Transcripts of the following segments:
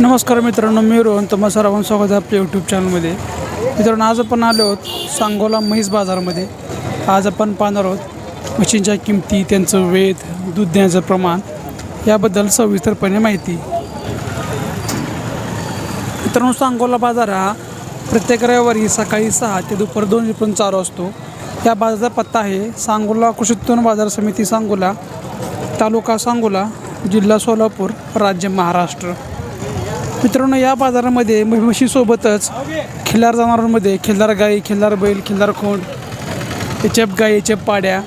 नमस्कार मित्रांनो मी रोहन. तुम्हा सर्वांचं स्वागत आहे आपल्या यूट्यूब चॅनलमध्ये मित्रांनो आज आपण आलो आहोत सांगोला म्हैस बाजारमध्ये. आज आपण पाहणार आहोत म्हशींच्या किमती त्यांचं वेध दूध देण्याचं प्रमाण याबद्दल सविस्तरपणे माहिती. मित्रांनो सांगोला बाजार हा प्रत्येक रविवारी सकाळी सहा ते दुपार दोन वाजेपर्यंत चालू असतो. या बाजाराचा पत्ता आहे सांगोला कृषी उत्पन्न बाजार समिती सांगोला तालुका सांगोला जिल्हा सोलापूर राज्य महाराष्ट्र. मित्रांनो या बाजारामध्ये म्है- म्हशीसोबतच खिल्लार जनावरांमध्ये खिल्लार गाई खिल्लार बैल खिल्लार खोंड एचएफ गाई एचएफ पाड्या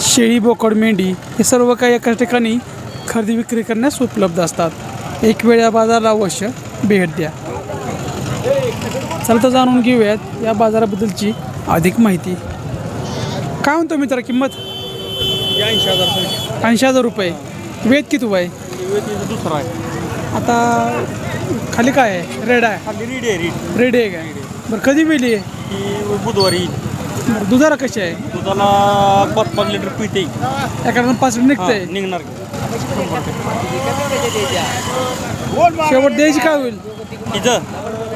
शेळी बोकड मेंढी हे सर्व काही एकाच ठिकाणी खरेदी विक्री करण्यास उपलब्ध असतात. एक वेळ या बाजाराला अवश्य भेट द्या. चला तर जाणून घेऊयात या बाजाराबद्दलची अधिक माहिती. काय म्हणतो मित्र किंमत? ऐंशी हजार ऐंशी हजार रुपये. वेद किती आहे दुसरा आहे. आता खाली काय आहे? रेड आहे. खाली रीड आहे रीड रेड आहे काय बरं कधी मिली आहे बुधवारी. बरं दुधाला कशी आहे? दुधाला पाच पाच लिटर पिते एखादं पाच लिटर निघतंय निघणार. शेवट द्यायची काय होईल? तिथं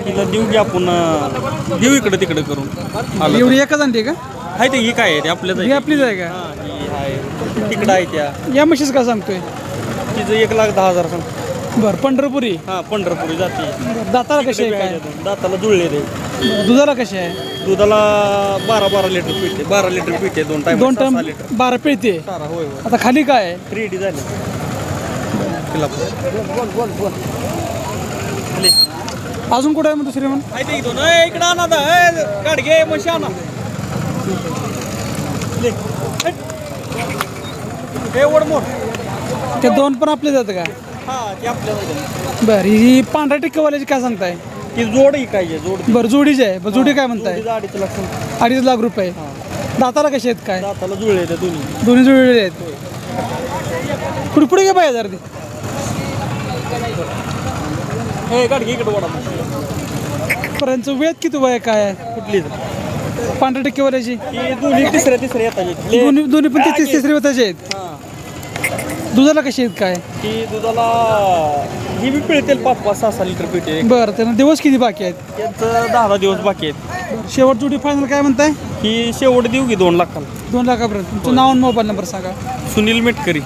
तिथं देऊ की आपण अं, देऊ इकडं तिकडं करून. आलं एवढी एकच आणते का? आहे ते ही काय आहे ते आपल्याच ही आहे आपलीच आहे का? हा, ही आहे. तिकडं आहे त्या. या म्हशीच का सांगतोय? तिचं एक लाख दहा हजार सांग बरं पंढरपुरी? हा पंढरपुरी जाते. दाताला कशी आहे काय? दाताला जुळले ते बरं, दुधाला कशी आहे? दुधाला बारा बारा लिटर पिते बारा लिटर पिते दोन टाइम दोन टाइम लिटर. बारा पिळते सारा होय होय. आता खाली काय? आहे थ्री डी झाली. तिला बोल बोल बोल अजून कुठं आहे मग दुसरी म्हणून आहे ते दोन ए, इकडं आणा ए, गाडगे म्हशी आणा. ले. हट. हे ते दोन पण आपले जातं का? हा ते आपल्या बरं ही पांढऱ्या टिक्केवाल्याची काय सांगताय? ती जोड ही काय जोड. बरं जोडीची आहे. बरं जोडी काय म्हणताय? अडीच लाख सांग. अडीच लाख रुपये. दाताला कशी आहेत काय? दाताला जुळले दोन्ही. दोन्ही जुळलेले आहेत. पुढे पुढे घे पाहिजे जरा ते हे गाडगे इकडं वडा. पर्यंत वेद किती वय काय आहे? कुठली? पांढऱ्या टक्केवाल्याची. ती दोन्ही तिसऱ्या तिसऱ्या येतात. दोन्ही दोन्ही पण तीस तिसरी होताचे आहेत. दुधाला कशी आहेत काय? ती दुधाला ही बी पिळतेल पाच पाच सहा सहा लिटर पिळते बरं त्यांना दिवस किती बाकी आहेत? त्यांचं दहा दहा दिवस बाकी आहेत. शेवट जोडी फायनल काय म्हणताय? ही शेवट देऊ की दोन लाखाला. दोन लाखापर्यंत. तुमचं नाव आणि मोबाईल नंबर सांगा. सुनील मेटकरी.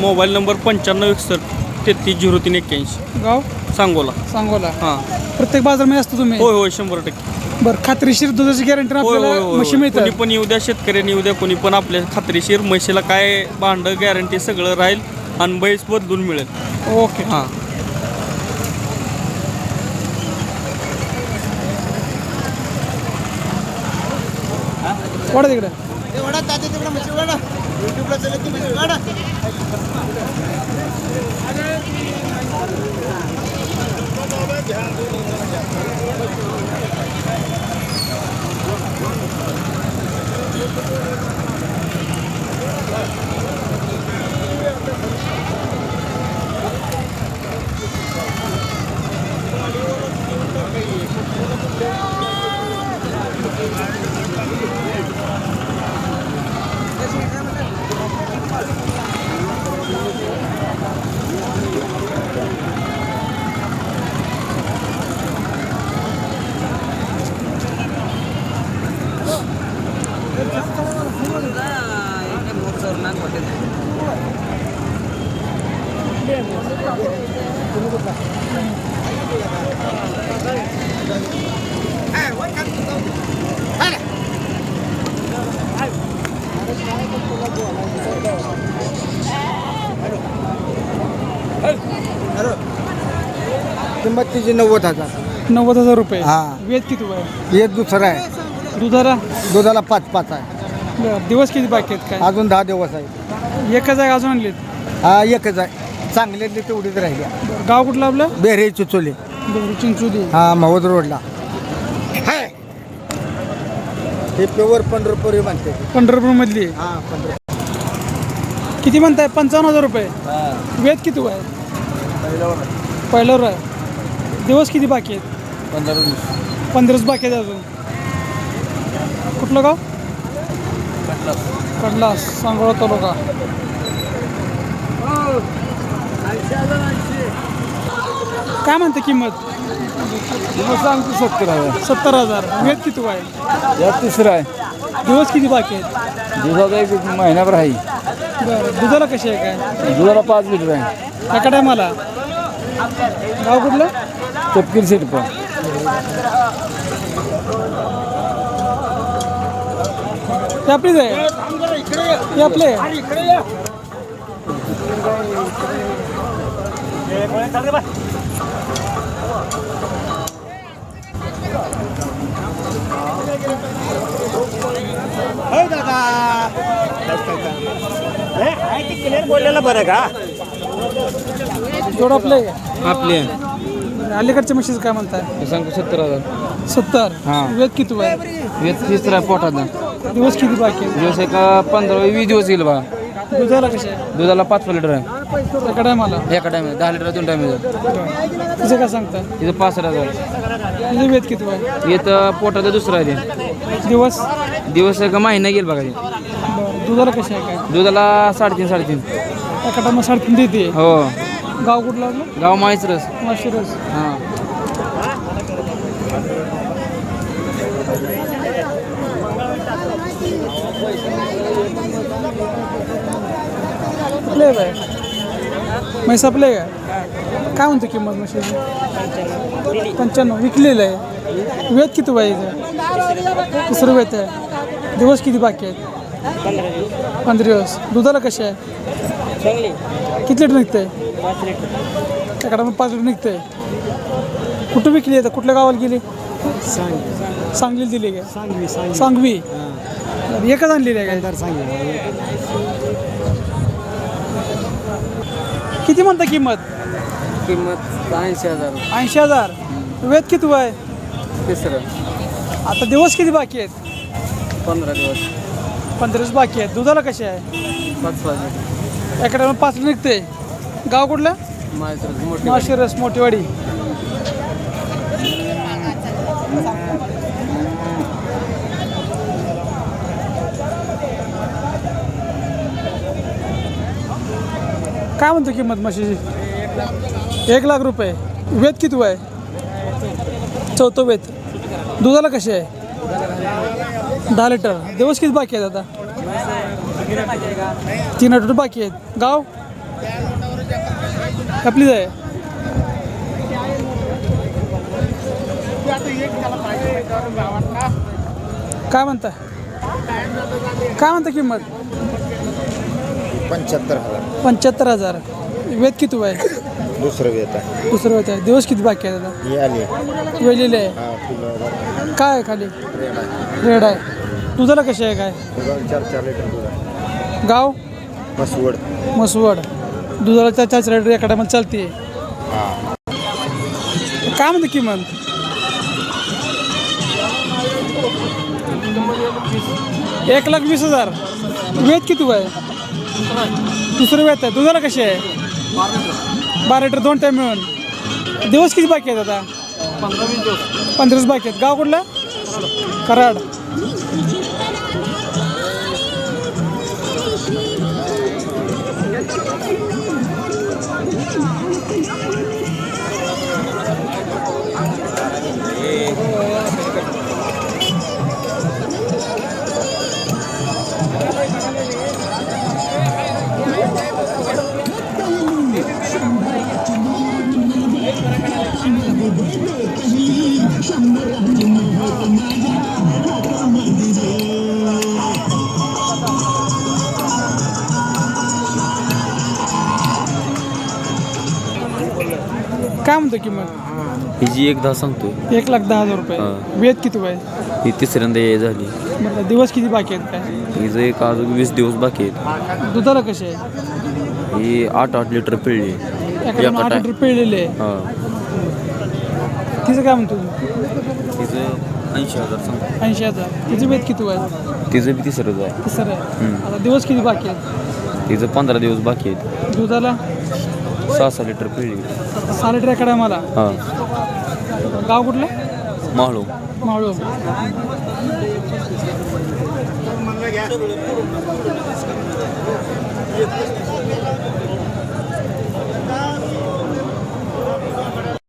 मोबाईल नंबर पंच्याण्णव एकसष्ट. तेहतीस झिरो तीन एक्क्याऐंशी. गाव? सांगोला. सांगोला. हां. प्रत्येक बाजारमध्ये असतो तुम्ही? होय होय शंभर टक्के. बरं खात्रीशीर दुधाची गॅरंटी होय होय आपल्याला होय, म्हशी होय. कोणी पण येऊ द्या शेतकऱ्यांनी येऊ द्या कोणी पण आपल्या खात्रीशीर म्हशीला काय भांड गॅरंटी सगळं राहील आणि बैस बदलून मिळेल. ओके. हां. वाढा तिकडे. वडा ताजे तिकडे मच्छी वडा युट्यूबला चालत ती मच्छी वडा किंमत तिची नव्वद हजार. नव्वद हजार रुपये. हा. वेद किती वय? एक दुसरा आहे. दुधाला? दुधाला पाच पाच आहे. बरं, दिवस किती बाकी आहेत काय? अजून दहा दिवस आहे एकच आहे अजून आणलीत? हा एकच आहे. चांगल्यातली तेवढीच राहिली गाव कुठलं आपलं? बेरे चुचोली. बरं, चिंचोली. हा महोद रोडला. हे! प्युअर पंढरपुरी म्हणते. पंढरपूर मधली. हा पंढरपूर. किती म्हणताय? पंचावन्न हजार रुपये. वेद किती वय? पहिल्यावर आहे. दिवस किती बाकी आहेत? पंधरा वीस पंधराच बाकी आहेत अजून. कुठलं गाव? कडला सांगोळा तालुका. काय म्हणते किंमत? सांगतो सत्तर हजार. सत्तर हजार. वेद किती आहे? या तिसरं आहे. दिवस किती बाकी आहेत? दिवसाचा एक महिनाभर आहे. बरं. दुधाला कशी आहे काय? दुधाला पाच लिटर आहे. एका टायमाला? गाव कुठलं? तपकीर सेट पण. ते आपलीच आहे. ते आपले आहे. बोललेलं बरं का? जोड आपले आहे. आपले अलीकडच्या म्हशीचं काय म्हणताय? सांगतो सत्तर हजार. सत्तर? हां. वेद किती आहे वेत तिसरा पोटाचा दिवस किती बाकी दिवस एका पंधरा वीस दिवस येईल बा. दुधाला कसे आहे? दुधाला पाच लिटर आहे. एका टायमाला? एका टाइम दहा लिटर दोन टाइम तिचं काय सांगता तिथं पाच हजार. तिचं वेद किती आहे येतं पोटाचं दुसरं आहे ते. दिवस? दिवस एक महिना गेल बघा ते. बरं. दुधाला कसे आहे काय? दुधाला साडेतीन साडेतीन. एका टायमा साडेतीन देते. हो. गाव कुठलं आपलं? गाव माहीचरस माशिरस हां. प्ले आहे म्हैसा प्ले आहे काय म्हणतो किंमत म्हशीची? पंच्याण्णव. विकलेलं आहे. वेद किती पाहिजे तिसरं वेत आहे दिवस किती बाकी आहेत? पंधरा दिवस. दुधाला कसे आहे? किती लिटर निघतंय? त्याकडे मग पाच लिटर निघतंय. कुठं विकली आहे कुठल्या गावाला गेली? सांगलीला दिली काय सांगवी. एकच आणलेली आहे काय किती म्हणता किंमत? किंमत ऐंशी हजार. ऐंशी हजार. वेद किती वय? तिसरं. आता दिवस किती बाकी आहेत? पंधरा दिवस. पंधरा दिवस बाकी आहेत. दुधाला कसे आहे? पाच पाच एका टायमा पाच निघते गाव कुठलं? माशिरस मोठीवाडी. काय म्हणतो किंमत म्हशीची एक लाख रुपये. वेत किती वय? चौथं वेत. दुधाला कशी आहे? दहा लिटर. दिवस किती बाकी आहेत आता? तीन लिटर बाकी आहेत. गाव? आपलीच आहे. काय म्हणता? काय म्हणता किंमत? पंच्याहत्तर हजार. पंच्याहत्तर हजार. वेद किती वय? दुसरं वेत आहे. दुसरं वेद आहे. दिवस किती बाकी आहेत आता हे आली. वेलेले आहे. हा फुलं काय आहे खाली? रेड आहे. रेड आहे. दुधाला कशी आहे काय? दुधाला चार चार लिटर दूध आहे. गाव? मसवड मसवड दुधाला चार चार रेड एका टायमाला चालते काय म्हणते किंमत एक लाख वीस हजार. वेद किती वय? दुसरं वेत आहे. दुधाला कशी आहे? बारा लिटर दोन टाईम मिळून. दिवस किती बाकी आहेत आता? पंधरा दिवस. बाकी आहेत. गाव कुठलं? कराड. काय म्हणतो किंमत? हिची एक दहा सांगतोय. एक लाख दहा हजार रुपये. हां. वेद किती वय ही तिसऱ्यांदा ये झाली. दिवस किती बाकी आहेत काय? हिचं एक अजून वीस दिवस बाकी आहेत. दुधाला कसे आहे ही आठ आठ लिटर पिळली. एका एका आठ टाय- लिटर पिळलेले आहे हां. तिचं काय म्हणतो तिचं ऐंशी हजार सांगतो ऐंशी हजार. तिचं वेद किती आहे तिचं बी तिसरंच आहे. तिसरं आहे. हम्म. आता दिवस किती बाकी आहेत? तिचं पंधरा दिवस बाकी आहेत. दुधाला? सहा सहा लिटर पिळली. सहा लिटर एकडे मला हां. गाव कुठलं? माळू. माळू.